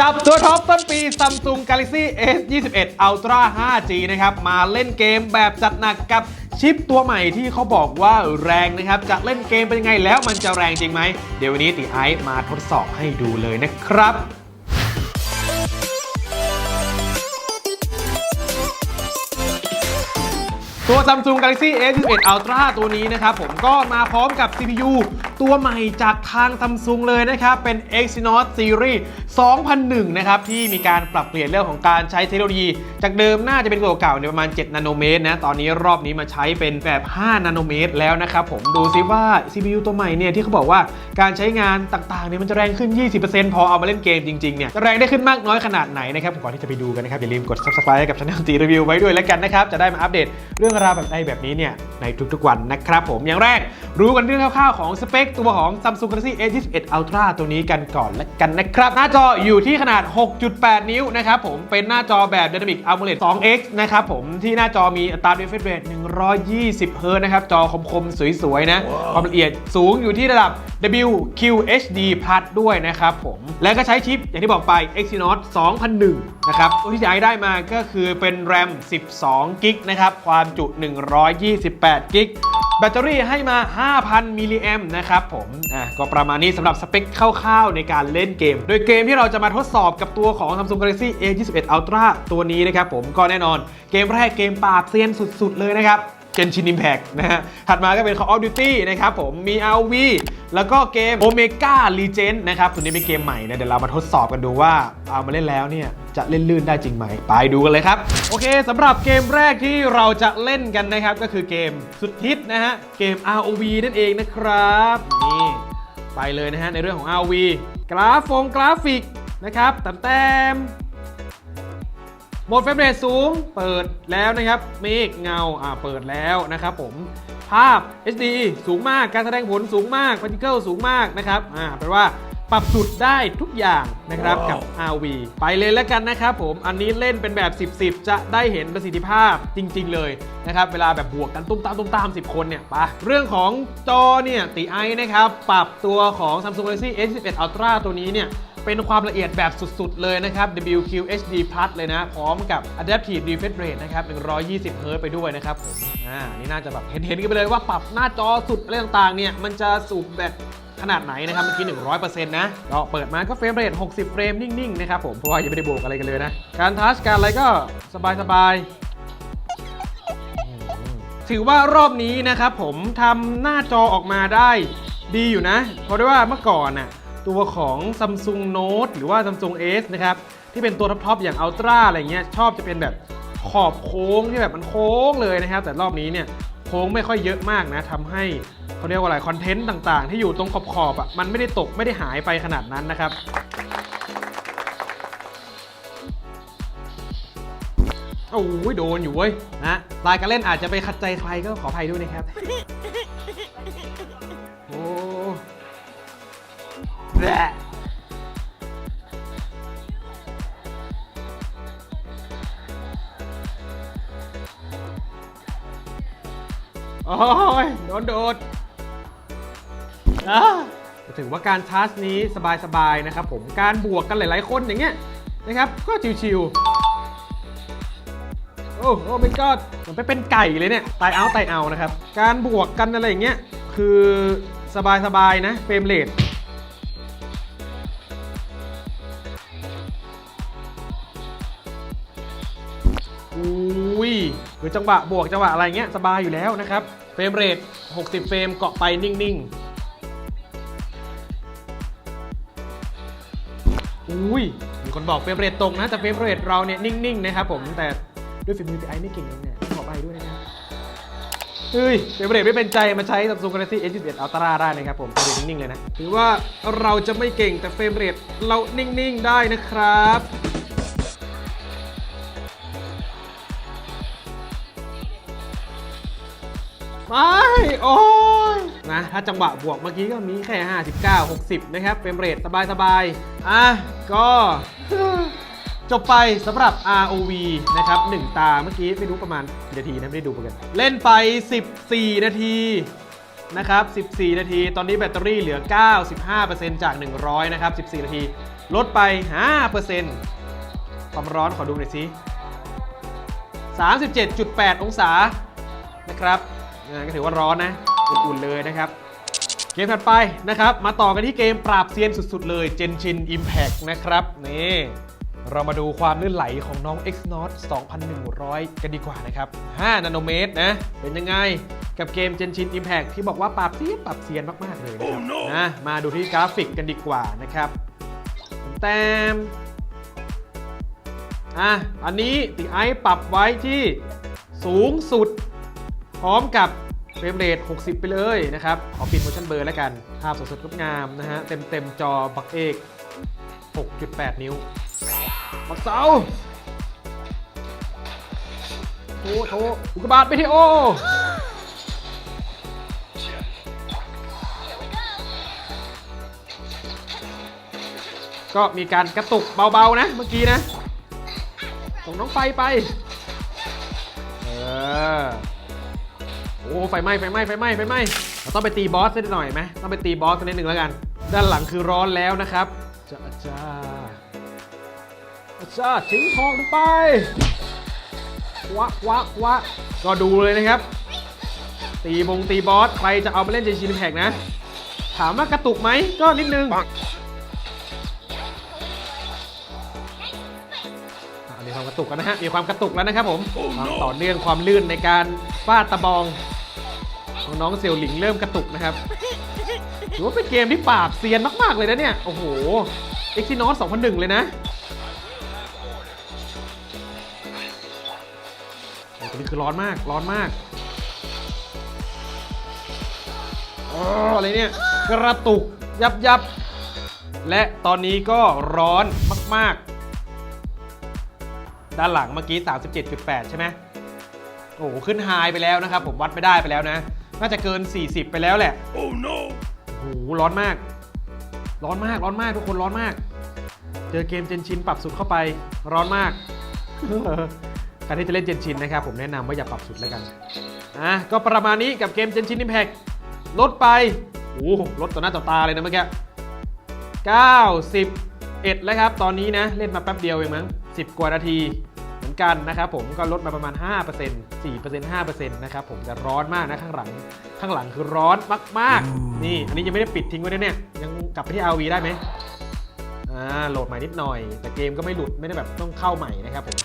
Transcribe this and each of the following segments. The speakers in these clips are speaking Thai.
จับตัวท็อปต้นปี Samsung Galaxy S 21 Ultra 5G นะครับ มาเล่นเกมแบบจัดหนักกับชิปตัวใหม่ที่เขาบอกว่าแรงนะครับ จะเล่นเกมเป็นยังไงแล้วมันจะแรงจริงไหม เดี๋ยววันนี้ติไอซ์มาทดสอบให้ดูเลยนะครับ ตัว Samsung Galaxy S21 Ultra ตัวนี้นะครับผมก็มาพร้อมกับ CPU ตัวใหม่จากทาง Samsung เลยนะครับ เป็น Exynos Series 2001 นะครับ ที่มีการปรับเปลี่ยนเรื่องของการใช้เทคโนโลยี จากเดิมน่าจะเป็นตัวเก่าในประมาณ 7 นาโนเมตรนะ ตอนนี้รอบนี้มาใช้เป็นแบบ 5 นาโนเมตรแล้วนะครับผมดูซิว่า CPU ตัวใหม่เนี่ย ที่เขาบอกว่าการใช้งานต่างๆเนี่ยมันจะแรงขึ้น 20%พอเอามาเล่นเกมจริงๆเนี่ยจะแรงได้ขึ้นมากน้อยขนาดไหนนะครับก่อนที่จะไปดูกันนะครับอย่าลืมกด subscribe กับช่องตีรีวิวไว้ด้วยแล้วกันนะครับจะได้มาอัปเดต เรื่องราวแบบใดแบบนี้เนี่ย ในทุกๆวันนะครับผมอย่างแรกรู้กันเรื่องคร่าวๆของสเปคตัวของ Samsung Galaxy S21 Ultra ตัวนี้กันก่อนละกันนะครับ หน้าจออยู่ที่ขนาด 6.8 นิ้วนะครับผมเป็นหน้าจอแบบ Dynamic AMOLED 2X นะครับผมที่หน้าจอมีอัตรา refresh rate 120 Hz นะครับจอคมๆ สวยๆนะ ความละเอียดสูงอยู่ที่ระดับ WQHD Plus ด้วยนะครับผมแล้วก็ใช้ชิปอย่างที่บอกไป Exynos 2001 นะครับตัวที่จะได้มาก็คือเป็น RAM 12กิกนะครับความจุ 128 8กิกแบตเตอรี่ให้มา 5,000 มิลลิแอมนะครับผม อะ ก็ประมาณนี้สำหรับสเปคคร่าวๆ ในการเล่นเกม โดยเกมที่เราจะมาทดสอบกับตัวของ Samsung Galaxy A21 Ultra ตัวนี้นะครับผม ก็แน่นอน เกมแรกเกมปราบเซียนสุดๆ เลยนะครับ Genshin Impact นะฮะ ถัดมาก็เป็น Call of Duty นะครับผม มี RV แล้วก็เกม Omega Legend นะครับตัวนี้เป็นเกมใหม่นะ เดี๋ยวเรามาทดสอบกันดูว่าเอามาเล่นแล้วเนี่ย จะเล่นลื่นได้จริงไหม ไปดูกันเลยครับ โอเคสำหรับเกมแรกที่เราจะเล่นกันนะครับ ก็คือเกมสุดฮิตนะฮะ เกม ROV นั่นเองนะครับ นี่ ไปเลยนะฮะ ในเรื่องของ ROV กราฟงกราฟิกนะครับแต้มแต้มโหมดเฟรมเรทสูง เปิดแล้วนะครับ เมฆเงาอ่าเปิดแล้วนะครับผมภาพ HD สูงมากการแสดงผลสูงมาก Particle สูงมากนะครับอ่าแปลว่า ปรับสุดได้ทุกอย่างนะครับกับ RV ไปเลยแล้วกันนะครับผมอันนี้เล่นเป็นแบบ 10 10 จะได้เห็นประสิทธิภาพจริง ๆ เลยนะครับเวลาแบบบวกกันตุ้มตามตุ้มตาม 10 คนเนี่ยไปะเรื่องของจอเนี่ยตีไอนะครับปรับตัวของ Samsung Galaxy S21 Ultra ตัวนี้เนี่ยเป็นความละเอียดแบบสุด ๆ เลยนะครับ WQHD Plus เลยนะ พร้อมกับ Adaptive Refresh Rate นะครับ 120 Hz ไปด้วยนะครับผม อ่า นี่น่าจะแบบเห็นๆกันไปเลยว่าปรับหน้าจอสุดอะไรต่างๆ เนี่ย มันจะสูบแบบ ขนาดไหนนะครับเมื่อกี้100%นะก็เปิดมาก็เฟรมเรท60 เฟรมนิ่งๆนะครับผมเพราะว่ายังไม่ได้บวกอะไรกันเลยนะ การทัชการอะไรก็สบายๆถือว่ารอบนี้นะครับผมทำหน้าจอออกมาได้ดีอยู่นะ เพราะว่าเมื่อก่อนน่ะตัวของ Samsung Note หรือว่า Samsung S นะครับ ที่เป็นตัวท็อปๆอย่าง Ultra อะไรเงี้ยชอบจะเป็นแบบขอบโค้งที่แบบมันโค้งเลยนะครับ แต่รอบนี้เนี่ยโค้งไม่ค่อยเยอะมากนะทำให้ เขาเรียกว่าอะไรคอนเทนต์ต่างๆ ที่อยู่ตรงขอบๆอะมันไม่ได้ตกไม่ได้หายไปขนาดนั้นนะครับ โอ้ยโดนอยู่เว้ยนะลายการเล่นอาจจะไปขัดใจใครก็ขออภัยด้วยนะครับ โอ้แหละโอ้ยโดนโดด อะถือว่าการชาร์จนี้สบายๆนะครับผมการบวกกันหลายๆคนอย่างเงี้ยนะครับ ก็ชิวๆโอ้โอ้ไม่ก็มันไปเป็นไก่เลยเนี่ยตายเอาตายเอานะครับ การบวกกันอะไรอย่างเงี้ยคือสบายๆนะเฟรมเรทอุ้ยหรือจังหวะบวกจังหวะอะไรเงี้ยสบายอยู่แล้วนะครับ เฟรมเรท60 เฟรมเกาะไปนิ่ง ๆ อุ้ยมีคนบอกเฟรมเรทตกนะ แต่เฟรมเรทเราเนี่ยนิ่งๆนะครับผมแต่ด้วยฝีมือพี่ไอไม่เก่งเนี่ยตองขอไปด้วยนะครับเฮ้ยเฟรมเรทไม่เป็นใจมาใช้ Samsung Galaxy S21 Ultra ได้นะครับผมเฟรมเรทนิ่งๆเลยนะถือว่าเราจะไม่เก่งแต่เฟรมเรทเรานิ่งๆได้นะครับไม่โอ้ นะ ถ้าจังหวะบวกเมื่อกี้ก็มีแค่ 59 60 นะครับเฟรมเรทสบายๆ อะ ก็จบไปสำหรับ ROV นะครับ 1 ตาเมื่อกี้ไม่รู้ประมาณนาทีนะไม่ได้ดูเหมือนกัน เล่นไป 14 นาทีนะครับ 14 นาที ตอนนี้แบตเตอรี่เหลือ 95%จาก 100 นะครับ 14 นาที ลดไป 5%ความร้อนขอดูหน่อยสิ37.8 องศานะครับอ่ก็ถือว่าร้อนนะ อุ่นๆเลยนะครับ เกมถัดไปนะครับ มาต่อกันที่เกมปราบเซียนสุดๆเลย Genshin Impact นะครับนี่เรามาดูความลื่นไหลของน้อง X n o t 2,100 กันดีกว่านะครับ 5 นาโนเมตรนะ เป็นยังไงกับเกม Genshin Impact ที่บอกว่าปราบเซียนปราบเซียนมาก ๆ เลยนะครับนะมาดูที่กราฟิกกันดีกว่านะครับ แต้มอะ อันนี้ติไอซ์ปรับไว้ที่สูงสุด พร้อมกับ เฟรมเรท60 ไปเลยนะครับ ขอปิด motion blur แล้วกัน ภาพสดๆงดงามนะฮะ เต็มเต็มๆจอบักเอก 6.8 นิ้ว บักเสาโถโถอุกบาตไปที่โอก็มีการกระตุกเบาๆนะเมื่อกี้นะ ส่งน้องไฟไป อ้ไฟไหม้ไฟไหม้ไฟไหม้ไฟไหม้เราต้องไปตีบอสสักหน่อยไหมต้องไปตีบอสกันนิดหนึ่งแล้วกัน ด้านหลังคือร้อนแล้วนะครับจ้าจ้าจ้าทิ้งทองลงไปวะวะวะก็ดูเลยนะครับ ตีบงตีบอสใครจะเอามาเล่นเจชินแพกนะ ถามว่ากระตุกไหมก็นิดนึงอะมีความกระตุกกันนะฮะ มีความกระตุกแล้วนะครับผม ความต่อเนื่องความลื่นในการฟาดตะบอง น้องเซียวหลิงเริ่มกระตุกนะครับถือว่าเป็นเกมที่ปราบเซียนมาก ๆ เลยนะเนี่ย โอ้โห e x y n o s 2001 เลยนะโอ้ตัวนี้คือร้อนมาก ร้อนมากอ๋ออะไรเนี่ย กระตุก ยับยับ และตอนนี้ก็ร้อนมาก ๆ ด้านหลังเมื่อกี้ 37.8 ใช่ไหมโอ้โห ขึ้นไฮไปแล้วนะครับ ผมวัดไม่ได้ไปแล้วนะ น่าจะเกิน 40 ไปแล้วแหละ Oh no! โอ้โหร้อนมาก ร้อนมาก ร้อนมาก ทุกคนร้อนมาก เจอเกมเจนชินปรับสุดเข้าไป ร้อนมาก การที่จะเล่นเจนชินนะครับผมแนะนำว่าอย่าปรับสุดแล้วกัน อะ ก็ประมาณนี้กับเกมเจนชิน Impact ลดไป โอ้โหลดต่อหน้าต่อตาเลยนะเมื่อกี้91 แล้วครับ ตอนนี้นะ เล่นมาแป๊บเดียวเองมั้ง 10 กว่านาทีเหมื อนกันนะครับผมก็ลดมาประมาณ 5% 4% 5%นะครับผมแต่ร้อนมากนะข้างหลัง ข้างหลังคือร้อนมากๆ นี่ อันนี้ยังไม่ได้ปิดทิ้งไว้นะเนี่ย ยังกลับไปที่ RV ได้ไหมอ่าโหลดใหม่นิดหน่อย แต่เกมก็ไม่หลุดไม่ได้แบบต้องเข้าใหม่นะครับผม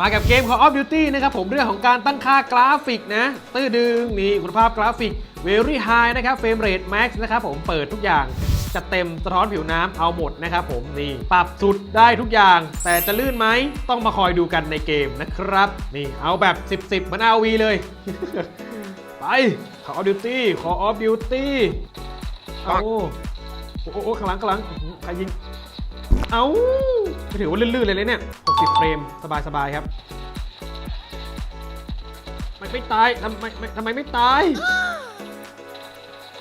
มากับเกม Call of Duty นะครับผมเรื่องของการตั้งค่ากราฟิกนะตื้อดึงนี่คุณภาพกราฟิก Very High นะครับเฟรมเรท Max นะครับผมเปิดทุกอย่าง จัดเต็มสะท้อนผิวน้ำเอาหมดนะครับผมนี่ปรับสุดได้ทุกอย่าง แต่จะลื่นไหมต้องมาคอยดูกันในเกมนะครับ นี่เอาแบบ 10 10เหมือน RV เลย ไป Call of Duty Call of Duty เอาโอ้โอ้โอ้ข้างหลังข้างหลังใครยิง เอาถือว่าลื่นๆเลยเลยเนี่ย 60 เฟรม สบายๆครับไม่ไม่ตายทำไมไมทำไมไม่ตาย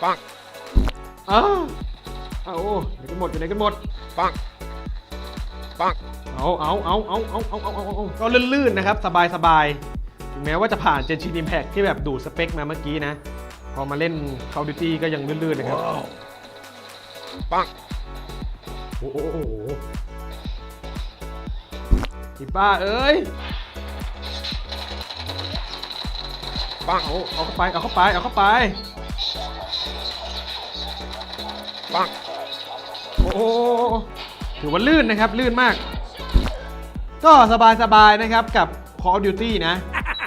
ปังอ้า เอาโอ้เดี๋ยวกันหมดอยู่ไหนกันหมด ปัง ปัง เอาเอาเอาเอาเอาเอาเอาเอาเอาก็ลื่นๆนะครับ สบายๆถึงแม้ว่าจะผ่าน Genshin Impact ที่แบบดูดสเปคมาเมื่อกี้นะ พอมาเล่น Call of Duty ก็ยังลื่นๆนะครับ Wow! ปัง โอ้โหโอ้โหโอ้โหอีป้าเอ้ย ปัง เอาเอาเข้าไป เอาเข้าไป เอาเข้าไป ปัง โอ้ถือว่าลื่นนะครับ ลื่นมาก ก็สบายๆนะครับกับ Call of Duty นะ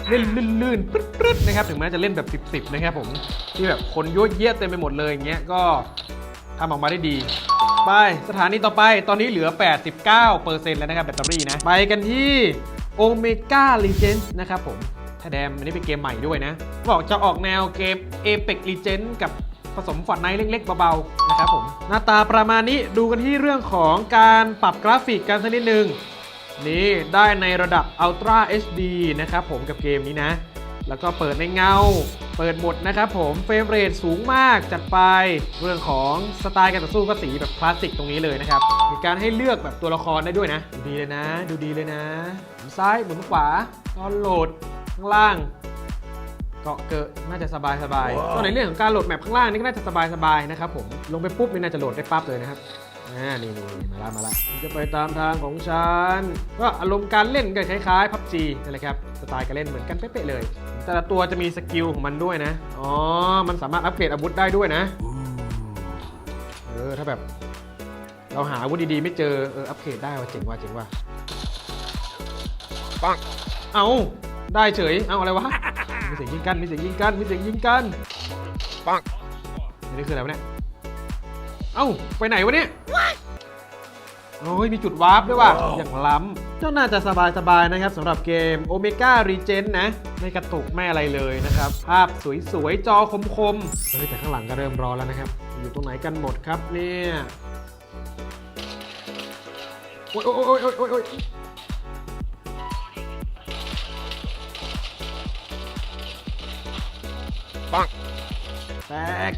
เล่นลื่นๆปึ๊ดๆนะครับ ถึงแม้จะเล่นแบบ 10 ๆ นะครับผมที่แบบคนยั่วเยียเต็มไปหมดเลยอย่างเงี้ยก็ทำออกมาได้ดี ไปสถานีต่อไปตอนนี้เหลือ 89%แล้วนะครับแบตเตอรี่นะ ไปกันที่ Omega Legends นะครับผมถ้าแดมอันนี้เป็นเกมใหม่ด้วยนะ บอกจะออกแนวเกม Apex Legends กับ ผสมฝันในเล็กๆเบาๆนะครับผมหน้าตาประมาณนี้ดูกันที่เรื่องของการปรับกราฟิกกันสักนิดนึงนี่ได้ในระดับ Ultra HD นะครับผมกับเกมนี้นะ แล้วก็เปิดในเงา เปิดหมดนะครับผมเฟรมเรทสูงมากจัดไป เรื่องของสไตล์การต่อสู้ก็สีแบบคลาสสิกตรงนี้เลยนะครับ มีการให้เลือกแบบตัวละครได้ด้วยนะ ดูดีเลยนะ ดูดีเลยนะหมุนซ้ายหมุนขวาตอนโหลดข้างล่าง เกาะเกิดน่าจะสบายสบายๆว้าวก็ในเรื่องของการโหลดแมปข้างล่างนี่ก็น่าจะสบายสบายๆนะครับผมลงไปปุ๊บนี่น่าจะโหลดได้ปั๊บเลยนะครับอ่านี่นี่นี่มาละมาละมันจะไปตามทางของฉันก็อารมณ์การเล่นก็คล้ายๆพับจีนั่นแหละครับสไตล์การเล่นเหมือนกันเป๊ะๆเลย แต่ละตัวจะมีสกิลของมันด้วยนะอ๋อมันสามารถอัปเกรดอาวุธได้ด้วยนะเออถ้าแบบเราหาอาวุธดีๆไม่เจอเอออัปเกรดได้ว่ะเจ๋งว่ะเจ๋งว่ะปังเอาได้เฉย เอาอะไรวะมี เสียงยิงกัน มีเสียงยิงกัน มีเสียงยิงกัน ปังนี่คืออะไรวะเนี่ย เอ้า ไปไหนวะเนี่ย โอ้ย มีจุดวาร์ปด้วยว่ะ อย่างล้ำเจ้าน่าจะสบายๆนะครับสำหรับเกม Omega Regen นะ ไม่กระตุกไม่อะไรเลยนะครับ ภาพสวยๆ จอคมๆ เฮ้ย แต่ข้างหลังก็เริ่มร้อนแล้วนะครับ อยู่ตรงไหนกันหมดครับเนี่ย โอ๊ยโอ๊ยโอ๊ยโอ๊ย แตก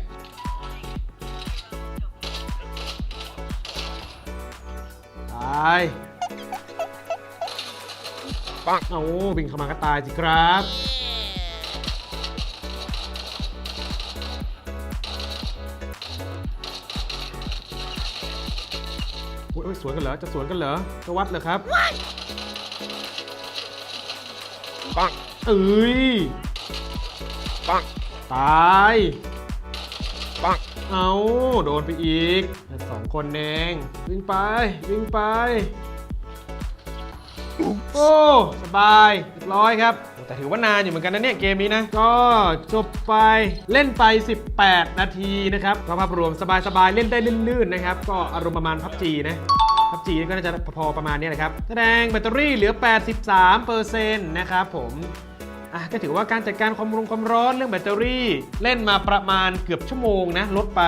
ตายปัง เอาวิ่งเข้ามาก็ตายสิครับโอ้ยโอ้ยสวนกันเหรอ จะสวนกันเหรอ จะวัดเหรอครับ ปัง เอ้ย ปัง ตาย ปังเอาโดนไปอีกสองคนเองวิ่งไป วิ่งไป โอ้ สบายเรียบร้อยครับ แต่ถือว่านานอยู่เหมือนกันนะเนี่ยเกมนี้นะ ก็จบไปเล่นไป 18 นาทีนะครับก็ภาพรวมสบายๆ เล่นได้ลื่นๆนะครับ ก็อารมณ์ประมาณพับจีนะพับจีก็น่าจะพอประมาณนี้นะครับ แสดงแบตเตอรี่เหลือ 83%นะครับผม อะก็ถือว่าการจัดการความร้อนความร้อนเรื่องแบตเตอรี่ เล่นมาประมาณเกือบชั่วโมงนะลดไป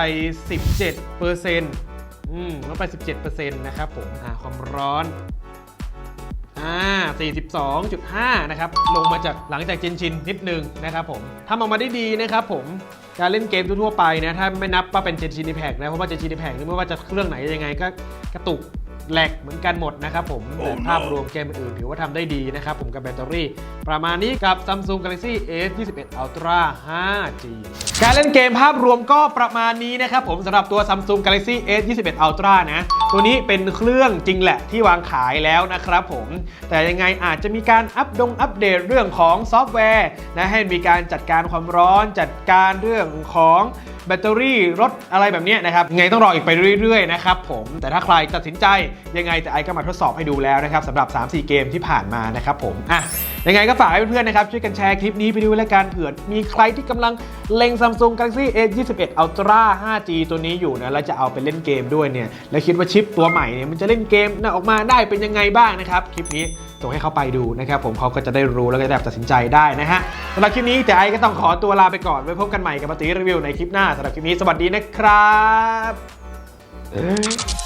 17%อืมลดไป 17%นะครับผมอ่าความร้อนอ่า42.5 นะครับ ลงมาจากหลังจากเจนชินนิดนึงนะครับผมทำออกมาได้ดีนะครับผมการเล่นเกมทั่วไปนะ ถ้าไม่นับว่าเป็นเจนชินดีแพกนะ เพราะว่าเจนชินดีแพกนี่ไม่ว่าจะเครื่องไหนยังไงก็กระตุก แหลกเหมือนกันหมดนะครับผมแต่ภาพรวมเกมอื่นๆถือว่าทำได้ดีนะครับผมกับแบตเตอรี่ ประมาณนี้กับ Samsung Galaxy S21 Ultra 5G การเล่นเกมภาพรวมก็ประมาณนี้นะครับผมสำหรับตัว Samsung Galaxy S21 Ultra นะ ตัวนี้เป็นเครื่องจริงแหละที่วางขายแล้วนะครับผม แต่ยังไงอาจจะมีการอัปดงอัปเดตเรื่องของซอฟต์แวร์นะให้มีการจัดการความร้อนจัดการเรื่องของแบตเตอรี่รถอะไรแบบนี้นะครับยังไงต้องรออีกไปเรื่อยๆนะครับผมแต่ถ้าใครตัดสินใจยังไงแต่ไอก็มาทดสอบให้ดูแล้วนะครับสำหรับ 3-4 เกมที่ผ่านมานะครับผมอะยังไงก็ฝากให้เพื่อนๆนะครับช่วยกันแชร์คลิปนี้ไปดูแล้วกันเผื่อมีใครที่กำลังเล็ง Samsung Galaxy S21 Ultra 5G ตัวนี้อยู่นะแล้วจะเอาไปเล่นเกมด้วยเนี่ยแล้วคิดว่าชิปตัวใหม่เนี่ยมันจะเล่นเกมออกมาได้เป็นยังไงบ้างนะครับคลิปนี้ ส่งให้เขาไปดูนะครับผมเขาก็จะได้รู้แล้วก็จะได้ตัดสินใจได้นะฮะสำหรับคลิปนี้แต่ไอก็ต้องขอตัวลาไปก่อนไว้พบกันใหม่กับปฏิรีวิวในคลิปหน้าสำหรับคลิปนี้สวัสดีนะครับ